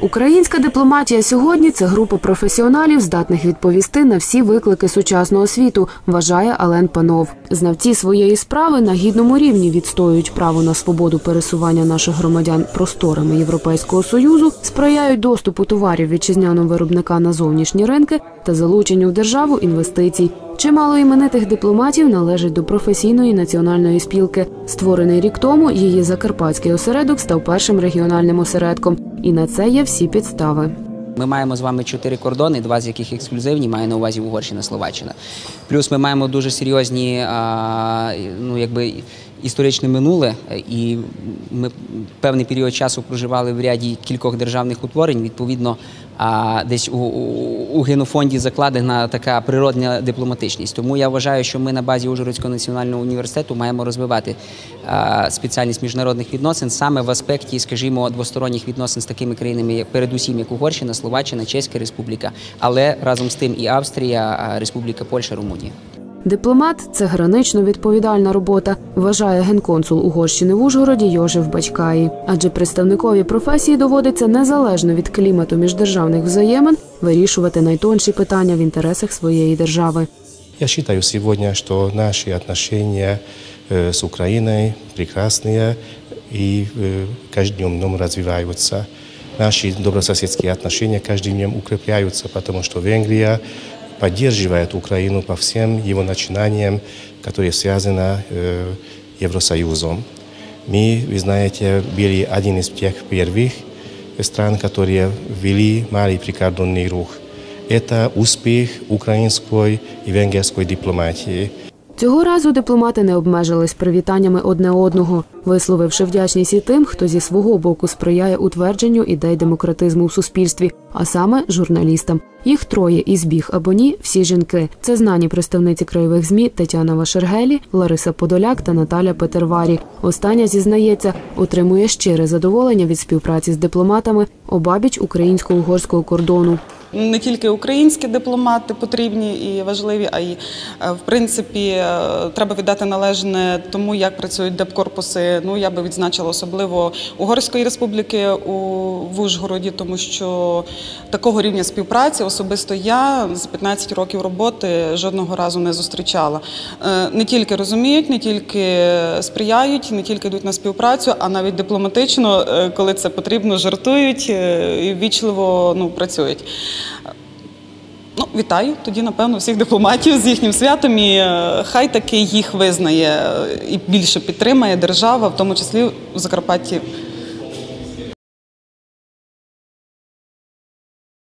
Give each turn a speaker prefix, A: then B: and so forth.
A: Українська дипломатія сьогодні це група професіоналів, здатних відповісти на всі виклики сучасного світу, вважає Ален Панов. Знавці своєї справи на гідному рівні відстоюють право на свободу пересування наших громадян просторами Європейського союзу, сприяють доступу товарів вітчизняного виробника на зовнішні ринки та залученню в державу інвестицій. Чимало іменитих дипломатів належить до професійної національної спілки. Створений рік тому її закарпатський осередок став першим регіональним осередком, і на це є всі підстави.
B: Ми маємо з вами чотири кордони, два з яких ексклюзивні, маю на увазі Угорщина, Словаччина. Плюс ми маємо дуже серйозні, ну якби історичне минуле, і ми певний період часу проживали в ряді кількох державних утворень. Відповідно, десь у, у, у генофонді закладена така природня дипломатичність. Тому я вважаю, що ми на базі Ужгородського національного університету маємо розвивати спеціальність міжнародних відносин саме в аспекті, скажімо, двосторонніх відносин з такими країнами, як передусім як Угорщина, Словаччина, Чеська Республіка, але разом з тим і Австрія, Республіка Польща, Румунія.
A: Дипломат це гранично відповідальна робота, вважає генконсул Угорщини в Ужгороді Йожев Бачкаї. Адже представникові професії доводиться незалежно від клімату міждержавних взаємин вирішувати найтонші питання в інтересах своєї держави.
C: Я считаю сегодня, что наши отношения э, с Украиной прекрасные и э, каждым днем развиваются. Наши добрососедские отношения каждым днем укрепляются, потому что Венгрия поддерживает Украину по всем его начинаниям, которые связаны э, Евросоюзом. Мы, вы знаете, были один из тех первых стран, которые ввели малый прикордонный рух. Это успех украинской и венгерской дипломатии.
A: Цього разу дипломати не обмежились привітаннями одне одного, висловивши вдячність і тим, хто зі свого боку сприяє утвердженню ідей демократизму в суспільстві, а саме журналістам. Їх троє і збіг або ні, всі жінки. Це знані представниці краєвих змі Тетяна Вашергелі, Лариса Подоляк та Наталя Петерварі. Остання зізнається, отримує щире задоволення від співпраці з дипломатами обабіч українсько-угорського кордону.
D: Не тільки українські дипломати потрібні і важливі, а й е, в принципі е, треба віддати належне тому, як працюють депкорпуси. Ну я би відзначила особливо Угорської республіки у в Ужгороді, тому що такого рівня співпраці особисто я з 15 років роботи жодного разу не зустрічала. Е, Не тільки розуміють, не тільки сприяють, не тільки йдуть на співпрацю, а навіть дипломатично, коли це потрібно, жартують і ввічливо ну, працюють. Ну, вітаю тоді, напевно, всіх дипломатів з їхнім святом. І е, хай таки їх визнає е, і більше підтримає держава, в тому числі в Закарпатті